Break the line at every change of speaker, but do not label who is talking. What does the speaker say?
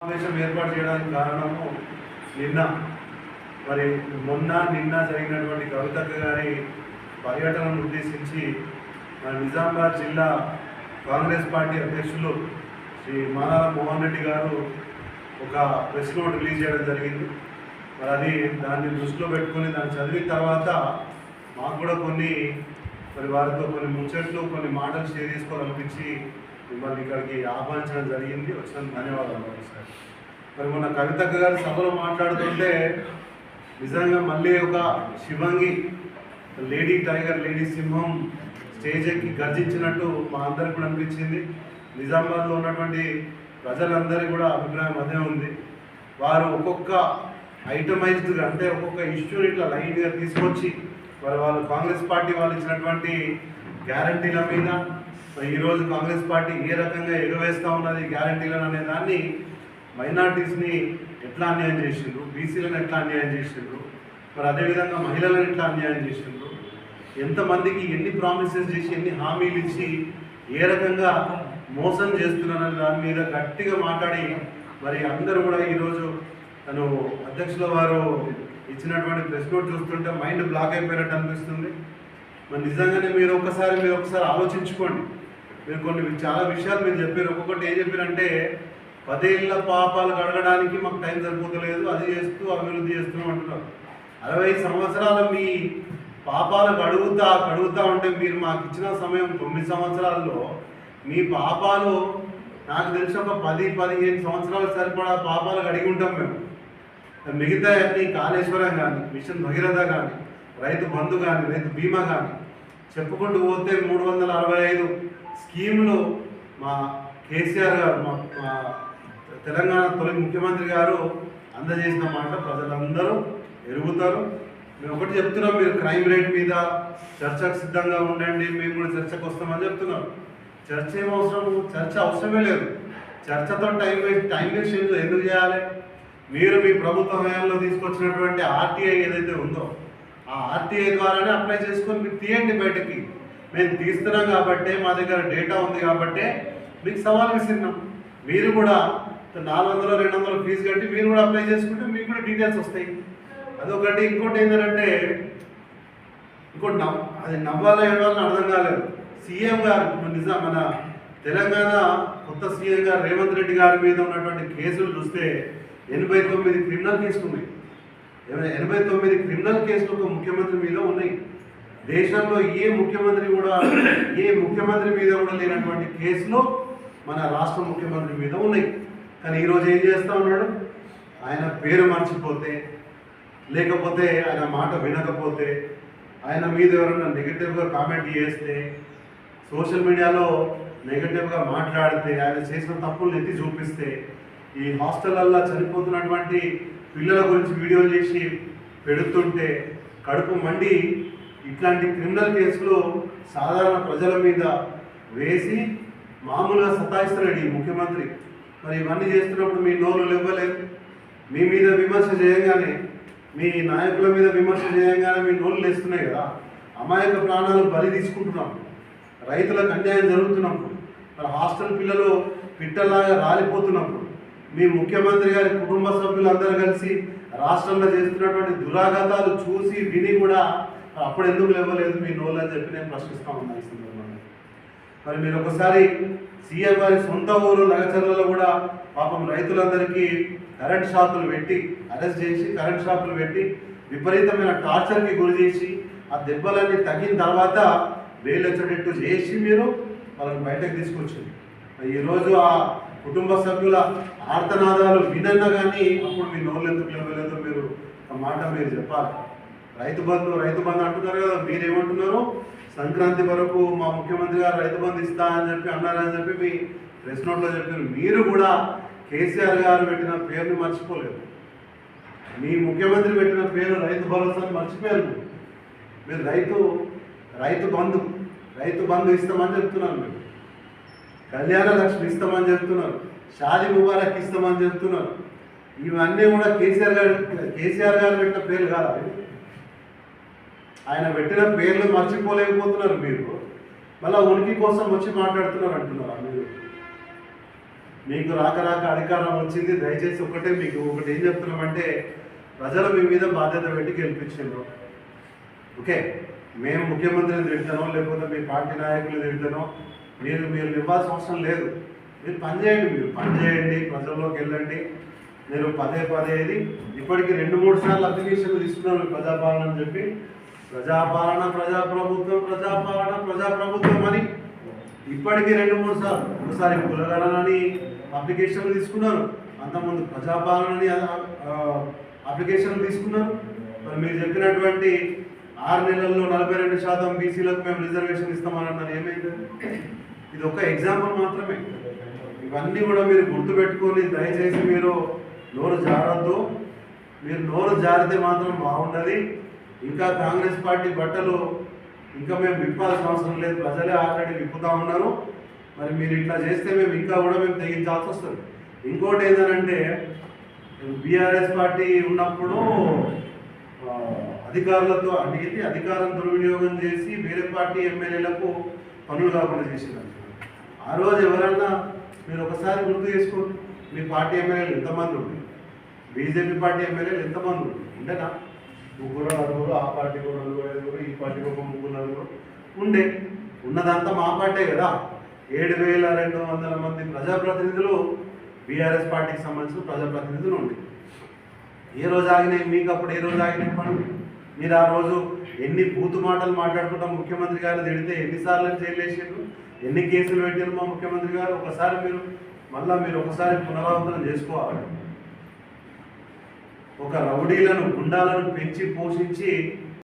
సమావేశం ఏర్పాటు చేయడానికి కారణము నిన్న. మరి మొన్న నిన్న జరిగినటువంటి కవితక్క గారి పర్యటనను ఉద్దేశించి మన నిజామాబాద్ జిల్లా కాంగ్రెస్ పార్టీ అధ్యక్షులు శ్రీ మానాల మోహన్ రెడ్డి గారు ఒక ప్రెస్ నోట్ రిలీజ్ చేయడం జరిగింది. మరి అది దాన్ని దృష్టిలో పెట్టుకొని దాన్ని చదివిన తర్వాత మాకు కూడా కొన్ని మరి వారితో కొన్ని ముచ్చట్లు కొన్ని మాటలు షేర్ చేసుకోవాలనిపించి మిమ్మల్ని ఇక్కడికి ఆహ్వానించడం జరిగింది. వచ్చినందుకు ధన్యవాదాలు మరి మొన్న కవితక్క గారు సభలో మాట్లాడుతుంటే నిజంగా మళ్ళీ ఒక శివంగి లేడీ టైగర్ లేడీ సింహం స్టేజ్ ఎక్కి గర్జించినట్టు మా అందరికి కూడా అనిపించింది. నిజామాబాద్లో ఉన్నటువంటి ప్రజలందరికీ కూడా అభిప్రాయం అదే ఉంది. వారు ఒక్కొక్క ఐటమైజ్డ్గా అంటే ఒక్కొక్క ఇష్యూని ఇట్లా లైన్గా తీసుకొచ్చి మరి వాళ్ళు కాంగ్రెస్ పార్టీ వాళ్ళు ఇచ్చినటువంటి గ్యారంటీల మీద? ఈరోజు కాంగ్రెస్ పార్టీ ఏ రకంగా ఎగవేస్తూ ఉన్నది గ్యారంటీలను అనే దాన్ని మైనార్టీస్ని ఎట్లా అన్యాయం చేసిండ్రు? బీసీలను ఎట్లా అన్యాయం చేసిండ్రు? మరి అదేవిధంగా మహిళలను ఎట్లా అన్యాయం చేసిండ్రు? ఎంతమందికి ఎన్ని ప్రామిసెస్ చేసి ఎన్ని హామీలు ఇచ్చి ఏ రకంగా మోసం చేస్తున్నారనే దాని మీద గట్టిగా మాట్లాడి మరి అందరూ కూడా ఈరోజు తను అధ్యక్షుల వారు ఇచ్చినటువంటి ప్రెస్ నోట్ చూస్తుంటే మైండ్ బ్లాక్ అయిపోయినట్టు అనిపిస్తుంది. మరి నిజంగానే మీరు ఒకసారి మీరు ఒకసారి ఆలోచించుకోండి. మీరు కొన్ని చాలా విషయాలు మీరు చెప్పారు. ఒక్కొక్కటి ఏం చెప్పారంటే పదేళ్ళ పాపాలు కడగడానికి మాకు టైం సరిపోతలేదు అది చేస్తూ అభివృద్ధి చేస్తున్నాం అంటున్నారు. అరవై సంవత్సరాల మీ పాపాలు కడుగుతా కడుగుతా ఉంటే మీరు మాకు ఇచ్చిన సమయం తొమ్మిది సంవత్సరాల్లో మీ పాపాలు నాకు తెలిసి ఒక పది పదిహేను సంవత్సరాలు సరిపడా పాపాలు కడిగి ఉంటాం మేము. మిగతా అన్ని కాళేశ్వరం కానీ మిషన్ భగీరథ కానీ రైతు బంధు కానీ రైతు బీమా కానీ చెప్పుకుంటూ పోతే మూడు వందల అరవై ఐదు స్కీములు మా కేసీఆర్ గారు మా మా తెలంగాణ తొలి ముఖ్యమంత్రి గారు అందజేసిన మాట ప్రజలందరూ ఎరుగుతారు. మేము ఒకటి చెప్తున్నాం మీరు క్రైమ్ రేట్ మీద చర్చకు సిద్ధంగా ఉండండి మేము కూడా చర్చకు వస్తామని చెప్తున్నాం చర్చ ఏం అవసరం? చర్చ అవసరమే లేదు. చర్చతో టైం వేస్ట్ టైం వేస్ట్ ఎందుకు చేయాలి? మీరు మీ ప్రభుత్వ హయాంలో తీసుకొచ్చినటువంటి ఆర్టీఐ ఏదైతే ఉందో ఆర్టీఐ ద్వారానే అప్లై చేసుకొని మీరు తీయండి బయటకి. మేము తీస్తున్నాం కాబట్టి మా దగ్గర డేటా ఉంది కాబట్టి మీకు సవాల్ విసిరినాం. మీరు కూడా నాలుగు వందలు రెండు వందలు ఫీజు కట్టి మీరు కూడా అప్లై చేసుకుంటే మీకు కూడా డీటెయిల్స్ వస్తాయి. అదొకటి. ఇంకోటి ఏంటంటే ఇంకోటి నవ్ అది నవ్వాలా ఏడవాలని అర్థం కాలేదు. సీఎం గారు నిజం మన తెలంగాణ కొత్త సీఎం గారు రేవంత్ రెడ్డి గారి మీద ఉన్నటువంటి కేసులు చూస్తే ఎనభై తొమ్మిది క్రిమినల్ కేసులు ఉన్నాయి. ఎనభై- ఎనభై తొమ్మిది క్రిమినల్ కేసులు ఒక ముఖ్యమంత్రి మీద ఉన్నాయి. దేశంలో ఏ ముఖ్యమంత్రి కూడా ఏ ముఖ్యమంత్రి మీద కూడా లేనటువంటి కేసులు మన రాష్ట్ర ముఖ్యమంత్రి మీద ఉన్నాయి. కానీ ఈరోజు ఏం చేస్తూ ఉన్నాడు? ఆయన పేరు మర్చిపోతే లేకపోతే ఆయన మాట వినకపోతే ఆయన మీద ఎవరైనా నెగిటివ్గా కామెంట్ చేస్తే సోషల్ మీడియాలో నెగిటివ్గా మాట్లాడితే ఆయన చేసిన తప్పులు ఎత్తి చూపిస్తే ఈ హాస్టళ్ళల్లో చనిపోతున్నటువంటి పిల్లల గురించి వీడియో చేసి పెడుతుంటే కడుపు మండి ఇట్లాంటి క్రిమినల్ కేసులు సాధారణ ప్రజల మీద వేసి మామూలుగా సతాయిస్తున్నాడు ఈ ముఖ్యమంత్రి. మరి ఇవన్నీ చేస్తున్నప్పుడు మీ నోరులు ఇవ్వలేదు మీ మీద విమర్శ చేయగానే మీ నాయకుల మీద విమర్శ చేయగానే మీ నోళ్ళు లేస్తున్నాయి కదా. అమాయక ప్రాణాలు బలి తీసుకుంటున్నాం. రైతులకు అన్యాయం జరుగుతున్నప్పుడు మరి హాస్టల్ పిల్లలు పిట్టలాగా రాలిపోతున్నప్పుడు మీ ముఖ్యమంత్రి గారి కుటుంబ సభ్యులందరూ కలిసి రాష్ట్రంలో చేస్తున్నటువంటి దురాఘాతాలు చూసి విని కూడా అప్పుడు ఎందుకు లేవలేదు మీ నోళ్ళు అని చెప్పి నేను ప్రశ్నిస్తా ఉన్నాను ఈ సందర్భంగా. మరి మీరు ఒకసారి సీఎం గారి సొంత ఊరు నగచర్లలో కూడా పాపం రైతులందరికీ కరెంట్ షాపులు పెట్టి అరెస్ట్ చేసి కరెంట్ షాపులు పెట్టి విపరీతమైన టార్చర్కి గురి చేసి ఆ దెబ్బలన్నీ తగ్గిన తర్వాత వేలొచ్చేటట్టు చేసి మీరు వాళ్ళని బయటకు తీసుకొచ్చింది ఈరోజు ఆ కుటుంబ సభ్యుల ఆర్తనాదాలు వినన్నా కానీ అప్పుడు మీ నోళ్ళు ఎందుకు లేవలేదో మీరు ఒక మాట మీరు చెప్పాలి. రైతు బంధు రైతు బంధు అంటున్నారు కదా మీరేమంటున్నారు? సంక్రాంతి వరకు మా ముఖ్యమంత్రి గారు రైతు బంధు ఇస్తా అని చెప్పి అన్నారని చెప్పి మీ ప్రెస్ నోట్లో చెప్పారు. మీరు కూడా కేసీఆర్ గారు పెట్టిన పేరుని మర్చిపోలేదు. మీ ముఖ్యమంత్రి పెట్టిన పేరు రైతు భరోసాని మర్చిపోయారు మీరు. మీరు రైతు రైతు బంధు రైతు బంధు ఇస్తామని చెప్తున్నారు మీరు. కళ్యాణ లక్ష్మి ఇస్తామని చెప్తున్నారు. షాది ముబారక్ ఇస్తామని చెప్తున్నారు. ఇవన్నీ కూడా కేసీఆర్ గారు కేసీఆర్ గారు పెట్టిన పేర్లు కాదు ఆయన పెట్టిన పేర్లు మర్చిపోలేకపోతున్నారు మీరు. మళ్ళీ ఉనికి కోసం వచ్చి మాట్లాడుతున్నారు అంటున్నారు మీరు మీకు రాక రాక అధికారం వచ్చింది దయచేసి ఒకటే మీకు ఒకటి ఏం చెప్తున్నామంటే ప్రజలు మీ మీద బాధ్యత పెట్టి గెలిపించారు ఓకే? మేము ముఖ్యమంత్రిని తిడతానో లేకపోతే మీ పార్టీ నాయకులు తిడతానో మీరు మీరు ఇవ్వాల్సిన అవసరం లేదు. మీరు పని చేయండి మీరు పని చేయండి ప్రజల్లోకి వెళ్ళండి. మీరు పదే పదే ఇది. ఇప్పటికి రెండు మూడు సార్లు అప్లికేషన్లు తీసుకున్నారు ప్రజాపాలన అని చెప్పి. ప్రజాపాలన ప్రజాప్రభుత్వం ప్రజాపాలన ప్రజాప్రభుత్వం అని. ఇప్పటికీ రెండు మూడు సార్లు. ఒకసారి కులగలనని అప్లికేషన్లు తీసుకున్నారు. అంతకుముందు ప్రజాపాలనని అప్లికేషన్లు తీసుకున్నారు. మరి మీరు చెప్పినటువంటి ఆరు నెలల్లో నలభై రెండు శాతం బీసీలకు మేము రిజర్వేషన్ ఇస్తామని అన్నారు. ఏమైంది? ఇది ఒక ఎగ్జాంపుల్ మాత్రమే. ఇవన్నీ కూడా మీరు గుర్తుపెట్టుకొని దయచేసి మీరు నోరు జారద్దు. మీరు నోరు జారితే మాత్రం బాగుండదు. ఇంకా కాంగ్రెస్ పార్టీ బట్టలు ఇంకా మేము విప్పాల్సిన అవసరం లేదు. ప్రజలే ఆల్రెడీ విప్పుతా ఉన్నారు. మరి మీరు ఇట్లా చేస్తే మేము ఇంకా కూడా మేము తెగించాల్సి వస్తుంది. ఇంకోటి ఏంటంటే బీఆర్ఎస్ పార్టీ ఉన్నప్పుడు అధికారులతో అడిగితే అధికారం దుర్వినియోగం చేసి వేరే పార్టీ ఎమ్మెల్యేలకు పనులు కాకుండా చేసినారు. ఆ రోజు ఎవరన్నా మీరు ఒకసారి గుర్తు చేసుకోండి. మీ పార్టీ ఎమ్మెల్యేలు ఎంతమంది ఉండే? బీజేపీ పార్టీ ఎమ్మెల్యేలు ఎంతమంది ఉండే? ఉండేనా? ముగ్గురు నలుగురు ఆ పార్టీ కూడా నలుగురు ఐదుగురు ఈ పార్టీ ఒక ముగ్గురు నలుగురు ఉండే. ఉన్నదంతా మా పార్టీ కదా. ఏడు వేల రెండు వందల మంది ప్రజాప్రతినిధులు బీఆర్ఎస్ పార్టీకి సంబంధించిన ప్రజాప్రతినిధులు ఉండే. ఏ రోజు ఆగినాయి? మీకు అప్పుడు ఏ రోజు ఆగినాయి పనులు? మీరు ఆ రోజు ఎన్ని బూతు మాటలు మాట్లాడుకుంటాం ముఖ్యమంత్రి గారు తిడితే ఎన్నిసార్లు జైలు ఎన్ని కేసులు పెట్టారు మా ముఖ్యమంత్రి గారు? ఒకసారి మీరు మళ్ళీ మీరు ఒకసారి పునరావృతం చేసుకోవాలి. ఒక రౌడీలను గుండాలను పెంచి పోషించి